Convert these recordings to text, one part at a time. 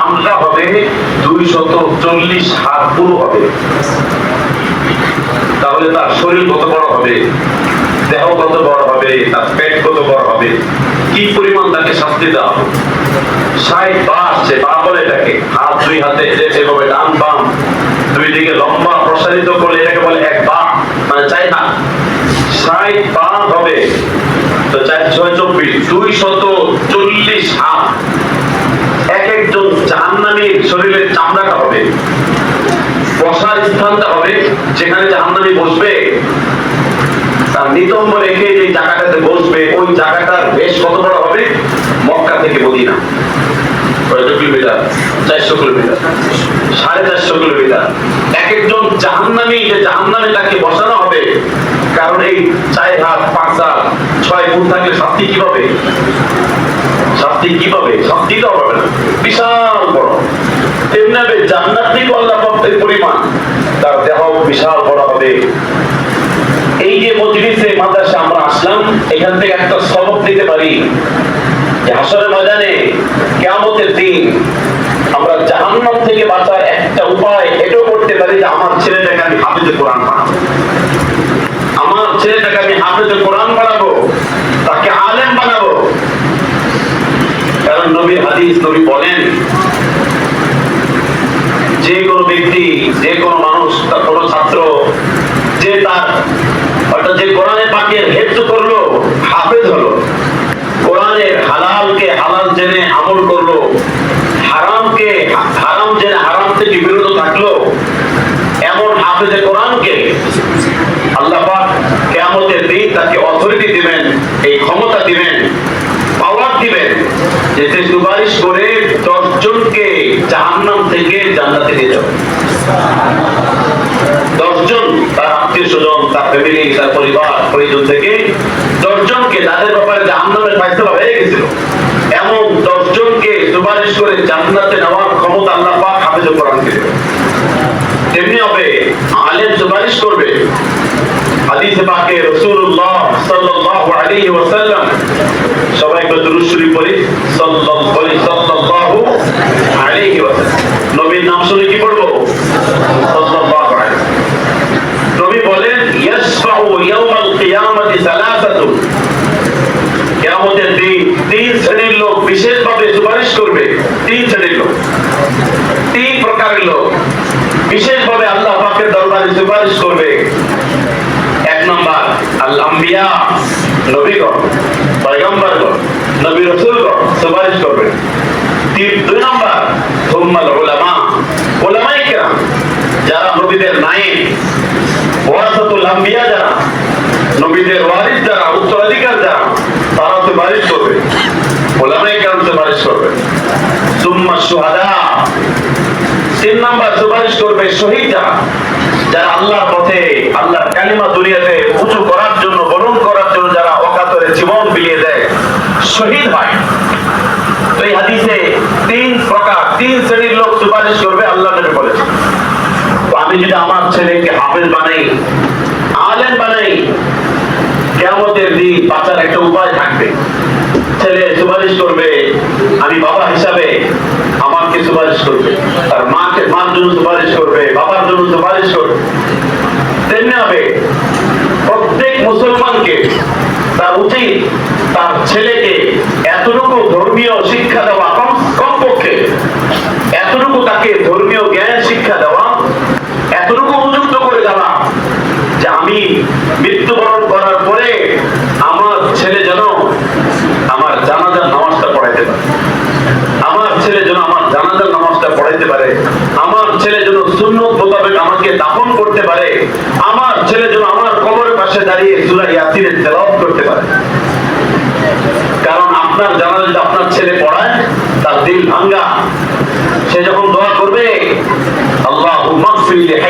চামড়া হবে দুই শত চল্লিশ হাত পুরো হবে। তাহলে তার শরীর কত বড় হবে? দেহ কত বড় হবে? তার পেট কত বড় হবে? কি পরিমাণ তাকে শাস্তি দেওয়া হবে? পা আসছে, পা বলে এটাকে। হাত দুই হাতে ডান বাম, দুই দিকে লম্বা প্রসারিত এটাকে বলে এক মানে চাই না। পা হবে, তো চার ছয় চব্বিশ দুই শত চল্লিশ হাত। শরীরের চামড়াটা হবে বসার স্থানটা হবে যেখানে জাহান্নামী বসবে। তার নিতম্ব রেখে যে জায়গাটাতে বসবে, ওই জায়গাটার বেশ কত বড় হবে? মক্কা থেকে মদিনা। চারশো কিলোমিটার। সাড়ে চারশো কিলোমিটার। এক একজন জাহান্নামী, যে জাহান্নামে তাকে বসানো হবে কারণ এই চার হাত, পাঁচ হাত, ছয় ফুট থাকলে শাস্তি কি পাবে শাস্তি কি পাবে শাস্তি তো হবে না। বিশাল বড়। তেমনি জান্নাত থেকে আল্লাহ পাকের পরিমাণ, তার দেহ বিশাল বড় হবে। এই যে মজলিসে, মাদ্রাসা আমরা আসলাম, এখান থেকে একটা সবক দিতে পারি। যে হাসরের ময়দানে কেয়ামতের দিন আমরা জাহান্নাম থেকে বাঁচার একটা উপায় এটাও করতে পারি যে আমার ছেলেটাকে আমি হাফিজে কোরআন আমি হাফিজে কোরআন বানাবো, তাকে আলেম বানাবো। কারণ নবীর হাদিস, নবী বলেন, যে কোনো ব্যক্তি, যে কোনো মানুষ, তার কোনো ছাত্র, যে তার, অর্থাৎ যে কোরআনে পাকের হেফজ করল, হাফেজ হলো। কোরআনের হালালকে হালাল জেনে আমল করল, হারামকে হারাম জেনে হারাম থেকে বিরত থাকল, এমন হাফেজে কোরআনকে আল্লাহ পাক কেয়ামতের দিন তাকে অথরিটি দিবেন এই ক্ষমতা দিবেন পাওয়ার দিবেন যে সে সুপারিশ করে দশজনকে জাহান্নাম থেকে জান্নাতে নিয়ে যাবে। দশজন তার আত্মীয় স্বজন, তার ফ্যামিলি তার পরিবার, পরিজন থেকে দশজনকে যাদের ব্যাপারে জাহান্নামের ফাইসলা হয়ে গেছিল, এমন দশজনকে সুপারিশ করে জান্নাতে নেওয়ার ক্ষমতা আল্লাহ পাক হাফেজুল কোরআনকে তেমনি হবে, আলেম সুপারিশ করবে। হাদিসে পাকে রাসূলুল্লাহ সাল্লাল্লাহু বিশেষভাবে সুপারিশ করবে। তিন শ্রেণির লোক। তিন প্রকারের লোক। বিশেষভাবে আল্লাহ দরবারে সুপারিশ করবে। এক নম্বর আল আম্বিয়া নবী সুপারিশ করবে দুই যারা নবীদের নবীদের করবে। তিন নাম্বার সুপারিশ করবে শহীদ যারা যারা আল্লাহর পথে, আল্লাহর কালিমা দুনিয়াতে উঁচু করার জন্য বরণ করার জন্য যারা অকাতরে জীবন বিলিয়ে দেয় শহীদ হয়। তো এই হাদিসে তিন প্রকার, তিন শ্রেণির লোক সুপারিশ করবে, আল্লাহ নবী বলেছে তো আমি যদি আমার ছেলেকে হাফেজ বানাই, আলেম বানাই কেমতের দিন বাঁচার একটা উপায় থাকবে। ছেলে সুপারিশ করবে, আমি বাবা হিসাবে আমাকে সুপারিশ করবে। আর মাকে, মার জন্য সুপারিশ করবে, বাবার জন্য সুপারিশ করবে। তেমনি হবে মুসলমানকে তার উচিত তার ছেলেকে এতটুকু ধর্মীয় শিক্ষা দেওয়া।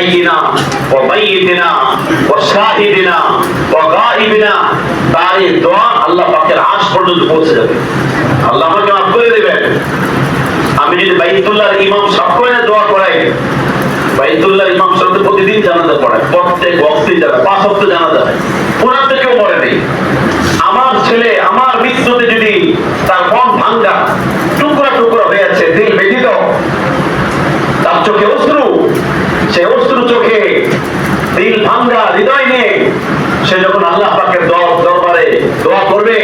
اغفر لحينا وميتنا وشاهدنا وغائبنا তার এই দোয়া আল্লাহ পাকের আশ পর্যন্ত পৌঁছে যাবে আল্লাহ আমাকে মাফ করে দেবেন আমি যদি বাইতুল্লাহর ইমাম সাক্ষরে দোয়া করাই বাইতুল্লাহর ইমাম সাহেব প্রতিদিন জানাজা পড়ায় প্রত্যেক ওয়াক্তে যাবে পাঁচ ওয়াক্ত জানাজা হয় পুরান সে যখন আল্লাহ পাকের দরবারে দোয়া করবে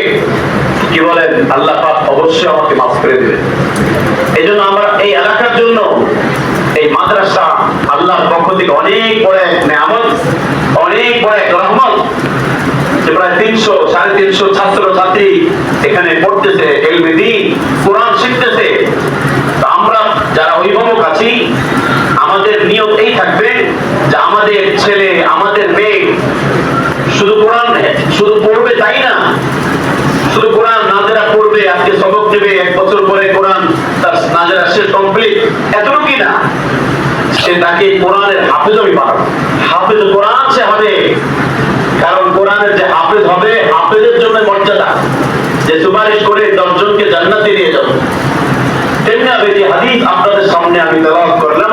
কি বলেন, আল্লাহ পাক অবশ্যই আমাকে মাফ করে দেবে। এই জন্য আমরা এই এলাকার জন্য এই মাদ্রাসা আল্লাহর পক্ষ থেকে অনেক বড় এক নেয়ামত, অনেক বড় এক রহমত যে প্রায় তিনশো, সাড়ে তিনশো ছাত্র ছাত্রী এখানে পড়তেছে, এলমি দিন, কোরআন শিখতেছে। আমরা যারা অভিভাবক আছি, আমাদের নিয়ম এই থাকবে যে আমাদের ছেলে, আমাদের মেয়ে শুধু পড়বে তাই না? শুধু কোরআন নাজেরা পড়বে, আজকে সবক দেবে এক বছর পরে কোরআন তার নাজেরা শেষ কমপ্লিট এতটুকুই না। সে তাকে কোরআনের হাফেজ আমি বানাবো। হাফেজ কোরআন সে হবে। কারণ কোরআনের যে হাফেজ হবে, হাফেজের জন্য মর্যাদা। যে সুপারিশ করে দশজনকে জান্নাতে নিয়ে যাব। তেমনি আমি যে হাদিস আপনাদের সামনে আমি তেলাওয়াত করলাম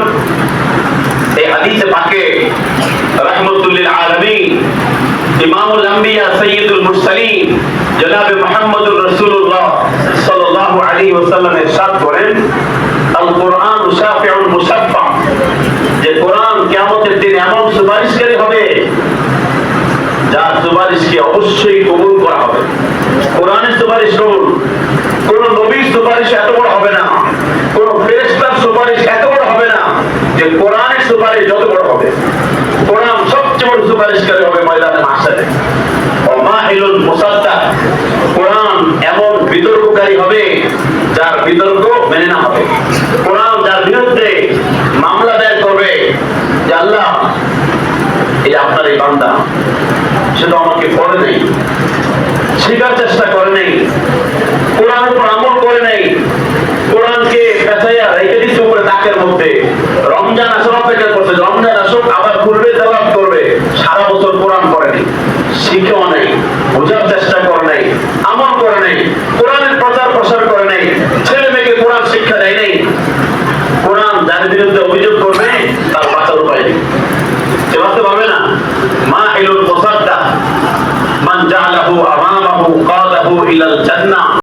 এই হাদিসে পাকে রহমতুল্লিল আলামিন ইমামুল জনাব রাসূলুল্লাহ সাল্লাল্লাহু আলাইহি ওয়াসাল্লাম ইরশাদ করেন আল শাফিউল মুশাফফা, যে কিয়ামতের দিন এমন সুপারিশকারী হবে সুপারিশকে অবশ্যই কবুল করা হবে। সুপারিশ কবুল কোন নবীর সুপারিশ এত বড় হবে না, কোন ফেরেশতার সুপারিশ এত বড় হবে না যে সুপারিশ যত বড় হবে। সবচেয়ে বড় সুপারিশকারী হবে ময়দানে মাসারে কোরআন এমন বিতর্ককারী হবে যার বিতর্ক মেনে না হবে।